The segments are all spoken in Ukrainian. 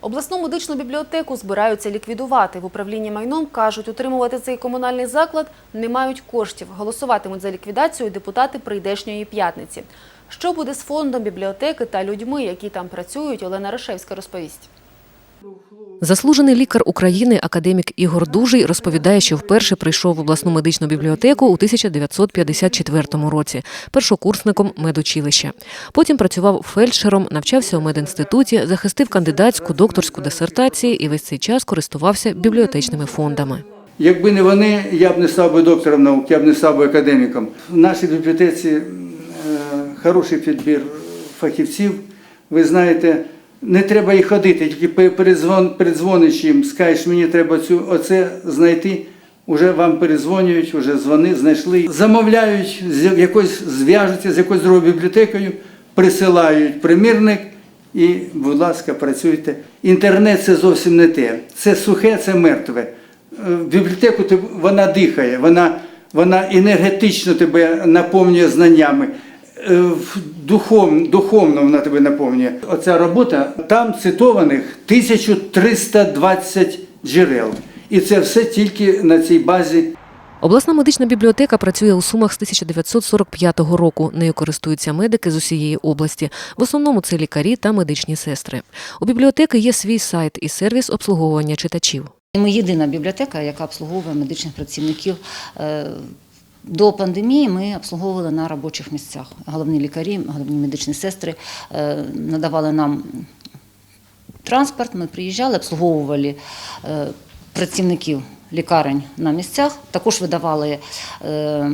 Обласну медичну бібліотеку збираються ліквідувати. В управлінні майном кажуть, утримувати цей комунальний заклад не мають коштів. Голосуватимуть за ліквідацію депутати прийдешньої п'ятниці. Що буде з фондом бібліотеки та людьми, які там працюють, Олена Рашевська розповість. Заслужений лікар України, академік Ігор Дужий, розповідає, що вперше прийшов в обласну медичну бібліотеку у 1954 році, першокурсником медучилища. Потім працював фельдшером, навчався у медінституті, захистив кандидатську, докторську дисертації і весь цей час користувався бібліотечними фондами. Якби не вони, я б не став би доктором наук, я б не став би академіком. В нашій бібліотеці е, хороший підбір фахівців. Ви знаєте, не треба їх ходити, тільки пе- передзвон, передзвониш їм, скажеш, мені треба цю оце знайти. Уже вам передзвонюють, вже дзвони, знайшли. Замовляють, з якось зв'яжуться з якоюсь другою бібліотекою, присилають примірник і, будь ласка, працюйте. Інтернет це зовсім не те. Це сухе, це мертве. Е, В бібліотеку ти- вона дихає, вона, вона енергетично тебе наповнює знаннями. Е, в- Духовно, духовно вона тебе наповнює. Оця робота, там цитованих 1320 джерел. І це все тільки на цій базі Обласна медична бібліотека працює у Сумах з 1945 року. Нею користуються медики з усієї області. В основному це лікарі та медичні сестри. У бібліотеки є свій сайт і сервіс обслуговування читачів. Ми єдина бібліотека, яка обслуговує медичних працівників. До пандемії ми обслуговували на робочих місцях. Головні лікарі, головні медичні сестри е, надавали нам транспорт. Ми приїжджали, обслуговували е, працівників лікарень на місцях. Також видавали е,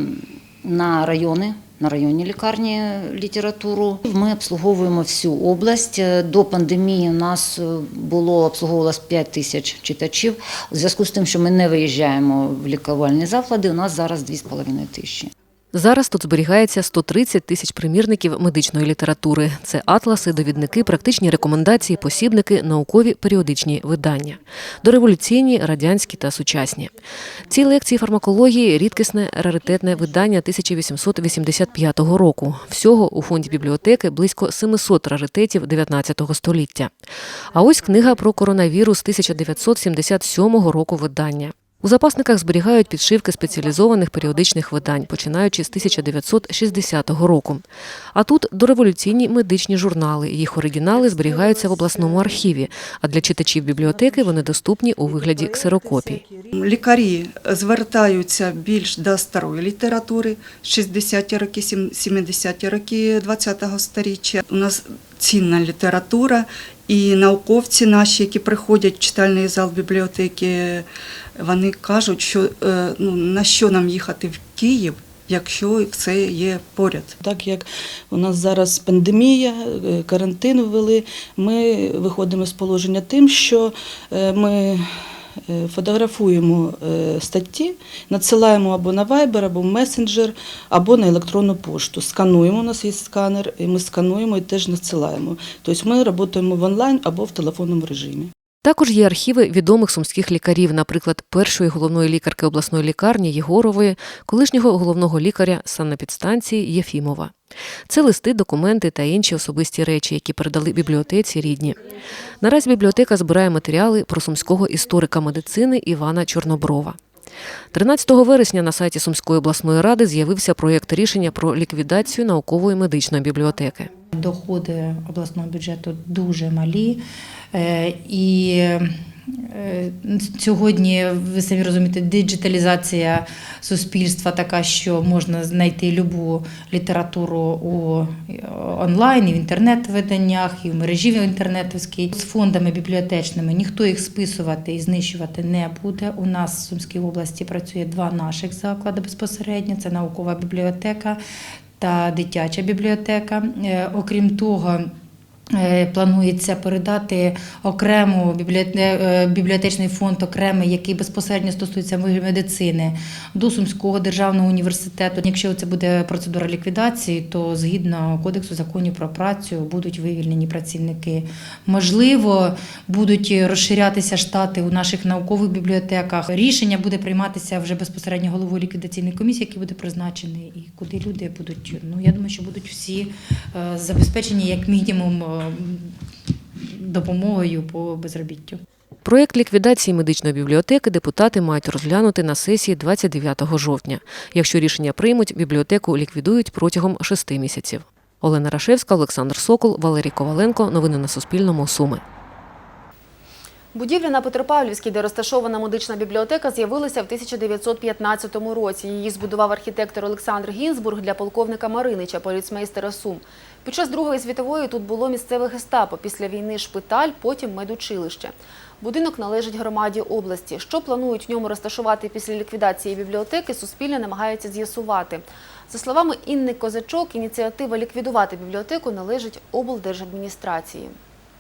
на райони. На районній лікарні літературу ми обслуговуємо всю область. Е, До пандемії у нас е, було обслуговувалось 5 тисяч читачів. У зв'язку з тим, що ми не виїжджаємо в лікувальні заклади, у нас зараз 2,5 тисячі. Зараз тут зберігається 130 тисяч примірників медичної літератури. Це атласи, довідники, практичні рекомендації, посібники, наукові періодичні видання. Дореволюційні, радянські та сучасні. Ці лекції фармакології рідкісне раритетне видання 1885 року. Всього у фонді бібліотеки близько 700 раритетів 19 століття. А ось книга про коронавірус 1977 року видання. У запасниках зберігають підшивки спеціалізованих періодичних видань, починаючи з 1960 року. А тут дореволюційні медичні журнали. Їх оригінали зберігаються в обласному архіві, а для читачів бібліотеки вони доступні у вигляді ксерокопій. Лікарі звертаються більш до старої літератури, 60-ті роки, 70-ті роки 20-го сторіччя. У нас цінна література, і науковці наші, які приходять в читальний зал бібліотеки, вони кажуть, що е, ну, на що нам їхати в Київ, якщо це є поряд. Так як у нас зараз пандемія, е, карантин ввели, ми виходимо з положення тим, що е, ми фотографуємо е, статті, надсилаємо або на Viber, або в месенджер, або на електронну пошту. Скануємо, у нас є сканер, і ми скануємо і теж надсилаємо. Тобто ми працюємо в онлайн або в телефонному режимі. Також є архіви відомих сумських лікарів, наприклад, першої головної лікарки обласної лікарні Єгорової, колишнього головного лікаря санепідстанції Єфімова. Це листи, документи та інші особисті речі, які передали бібліотеці рідні. Наразі бібліотека збирає матеріали про сумського історика медицини Івана Чорноброва. 13 вересня на сайті Сумської обласної ради з'явився проєкт рішення про ліквідацію наукової медичної бібліотеки. Доходи обласного бюджету дуже малі. Е, І сьогодні, ви самі розумієте, диджиталізація суспільства така, що можна знайти любу літературу у е, онлайн, і в інтернет-виданнях, і в мережі інтернетовській. З фондами бібліотечними ніхто їх списувати і знищувати не буде. У нас в Сумській області працює два наших заклади безпосередньо: це наукова бібліотека та дитяча бібліотека. Е, Окрім того, е, Планується передати окрему бібліоте- е, бібліотечний фонд, окремий, який безпосередньо стосується медицини, до Сумського державного університету. Якщо це буде процедура ліквідації, то згідно кодексу законів про працю будуть вивільнені працівники. Можливо, будуть розширятися штати у наших наукових бібліотеках. Рішення буде прийматися вже безпосередньо головою ліквідаційної комісії, який буде призначений, і куди люди будуть. Ну я думаю, що будуть всі е, забезпечені як мінімум. Допомогою по безробіттю. Проєкт ліквідації медичної бібліотеки депутати мають розглянути на сесії 29 жовтня. Якщо рішення приймуть, бібліотеку ліквідують протягом шести місяців. Олена Рашевська, Олександр Сокол, Валерій Коваленко. Новини на Суспільному. Суми. Будівля на Петропавлівській, де розташована медична бібліотека, з'явилася в 1915 році. Її збудував архітектор Олександр Гінзбург для полковника Маринича, поліцмейстера Сум. Під час Другої світової тут було місцеве гестапо, після війни шпиталь, потім медучилище. Будинок належить громаді області. Що планують в ньому розташувати після ліквідації бібліотеки, Суспільне намагається з'ясувати. За словами Інни Козачок, ініціатива ліквідувати бібліотеку належить облдержадміністрації.